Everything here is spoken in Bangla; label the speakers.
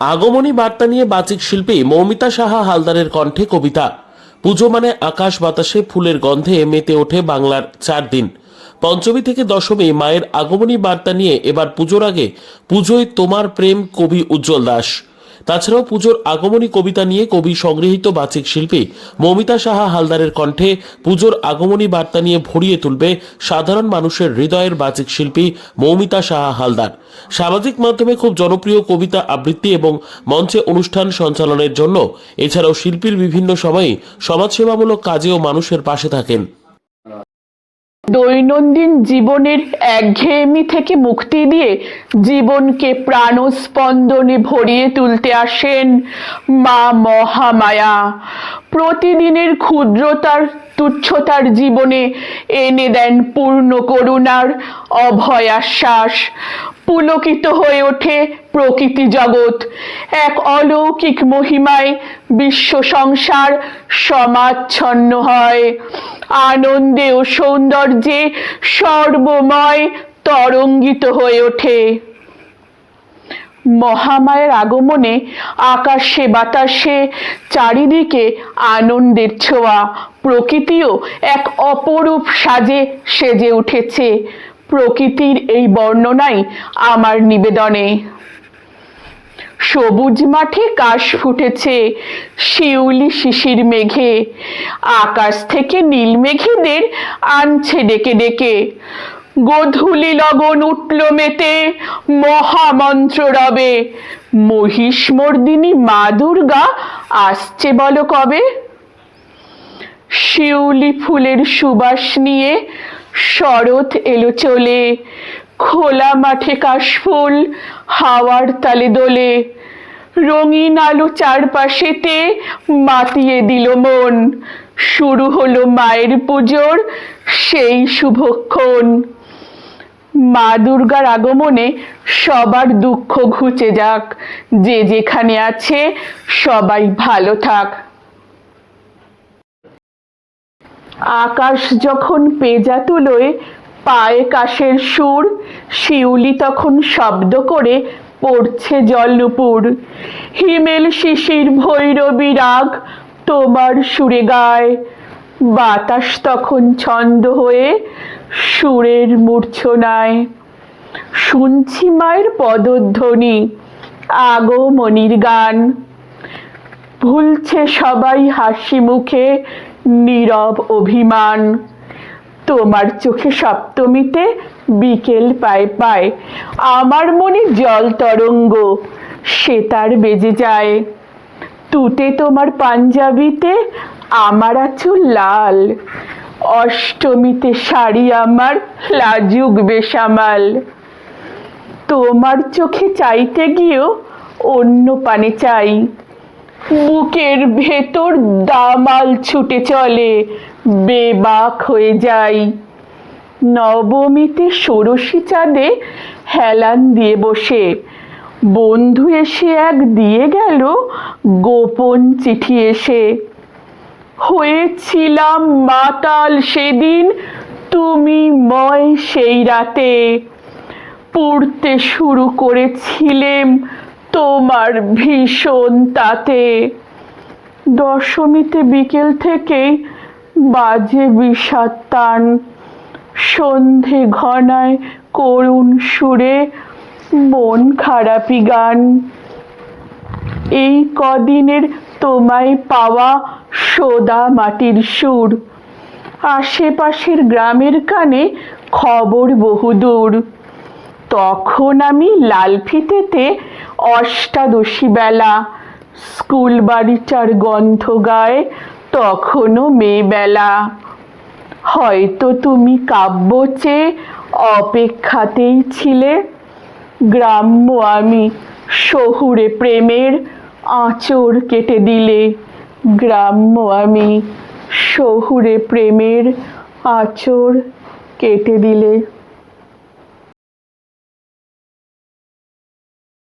Speaker 1: আগমনী বার্তা নিয়ে বাচিক শিল্পী মৌমিতা সাহা হালদারের কণ্ঠে কবিতা। পুজো মানে আকাশ বাতাসে ফুলের গন্ধে মেতে ওঠে বাংলার চার দিন। পঞ্চমী থেকে দশমী মায়ের আগমনী বার্তা নিয়ে এবার পুজোর আগে, পুজোয় তোমার প্রেম কবি উজ্জ্বল দাস। তাছাড়াও পুজোর আগমনী কবিতা নিয়ে কবি সংগৃহীত বাচিক শিল্পী মৌমিতা সাহা হালদারের কণ্ঠে পুজোর আগমনী বার্তা নিয়ে ভরিয়ে তুলবে সাধারণ মানুষের হৃদয়ের বাচিক শিল্পী মৌমিতা সাহা হালদার। সামাজিক মাধ্যমে খুব জনপ্রিয় কবিতা আবৃত্তি এবং মঞ্চে অনুষ্ঠান সঞ্চালনের জন্য এছাড়াও শিল্পীর বিভিন্ন সময়ে সমাজসেবামূলক কাজেও মানুষের পাশে থাকেন।
Speaker 2: দৈনন্দিন জীবনের একঘেয়েমি থেকে মুক্তি দিয়ে জীবনকে প্রাণস্পন্দনে ভরিয়ে তুলতে আসেন মা মহামায়া। প্রতিদিনের ক্ষুদ্রতার তুচ্ছতার জীবনে এনে দেন পূর্ণ করুণার অভয় আশ্বাস পুলকিত হয়ে ওঠে প্রকৃতি জগৎ। এক অলৌকিক মহিমায় বিশ্ব সংসার সমাচ্ছন্ন হয়। আনন্দে ও সৌন্দর্যে সর্বময় তরঙ্গিত হয়ে ওঠে। মহামায়ের আগমনে আকাশে বাতাসে চারিদিকে আনন্দের ছোঁয়া। প্রকৃতিও এক অপরূপ সাজে সেজে উঠেছে। প্রকৃতির এই বর্ণনাই আমার নিবেদনে। সবুজ মাঠে কাশ ফুটেছে, শিউলি শিশির মেঘে। আকাশ থেকে নীল মেঘেদের আনছে ডেকে ডেকে। গোধূলি লগন উঠল মেতে, মহামন্ত্র রবে। মহিষমর্দিনী মা দুর্গা আসছে বলো কবে? শিউলি ফুলের সুবাস নিয়ে শরৎ এলো চলে। খোলা মাঠে কাশফুল, হাওয়ার তালে দোলে। রঙিন আলো চারপাশেতে মাতিয়ে দিল মন। শুরু হলো মায়ের পুজোর সেই শুভক্ষণ। মা দুর্গার আগমনে সবার দুঃখ ঘুচে যাক। যে যেখানে আছে সবাই ভালো থাক। আকাশ যখন পেজা তুলোয় পায়ে কাশের সুর, শিউলি তখন শব্দ করে পড়ছে জল জলনুপুর হিমেল শিশির ভৈরবী রাগ তোমার সুরে গায়। বাতাস তখন ছন্দ হয়ে সুরের মূর্ছনায়। শুনছি মায়ের পদধ্বনি, আগমনির গান। ভুলছে সবাই হাসি মুখে নীরব অভিমান। তোমার চোখে সপ্তমীতে বিকেল পায় পায়। আমার মনে জল তরঙ্গ, সে তার বেজে যায়। তুতে তোমার পাঞ্জাবিতে আমার আছো লাল। অষ্টমীতে শাড়ি আমার লাজুক বেসামাল। তোমার চোখে চাইতে গিয়েও অন্য পানে চাই। বুকের ভেতর দামাল ছুটে চলে, বেবাক হয়ে যাই। নবমীতে ষোড়শী চাঁদে হেলান দিয়ে বসে। বন্ধু এসে এক দিয়ে গেল, গোপন চিঠি এসে। হয়েছিলাম মাতাল সেদিন, তুমি ময় সেই রাতে। পড়তে শুরু করেছিলেম তোমার ভীষণ তাতে। দশমীতে বিকেল থেকেই বাজে বিষাদ টান সন্ধে ঘনায় করুণ সুরে মন খারাপি গান। এই কদিনের তোমায় পাওয়া সোদা মাটির সুর। আশেপাশের গ্রামের কানে খবর বহুদূর। তখন আমি লালফিতেতে অষ্টাদশী বেলা, স্কুল বাড়িটার গন্ধ গায়ে তখনও মেয়েবেলা হয়তো তুমি কাব্য চেয়ে অপেক্ষাতেই ছিলে। গ্রাম্য আমি শহুরে প্রেমের আঁচড় কেটে দিলে। গ্রাম্য আমি শহুরে প্রেমের আঁচড় কেটে দিলে।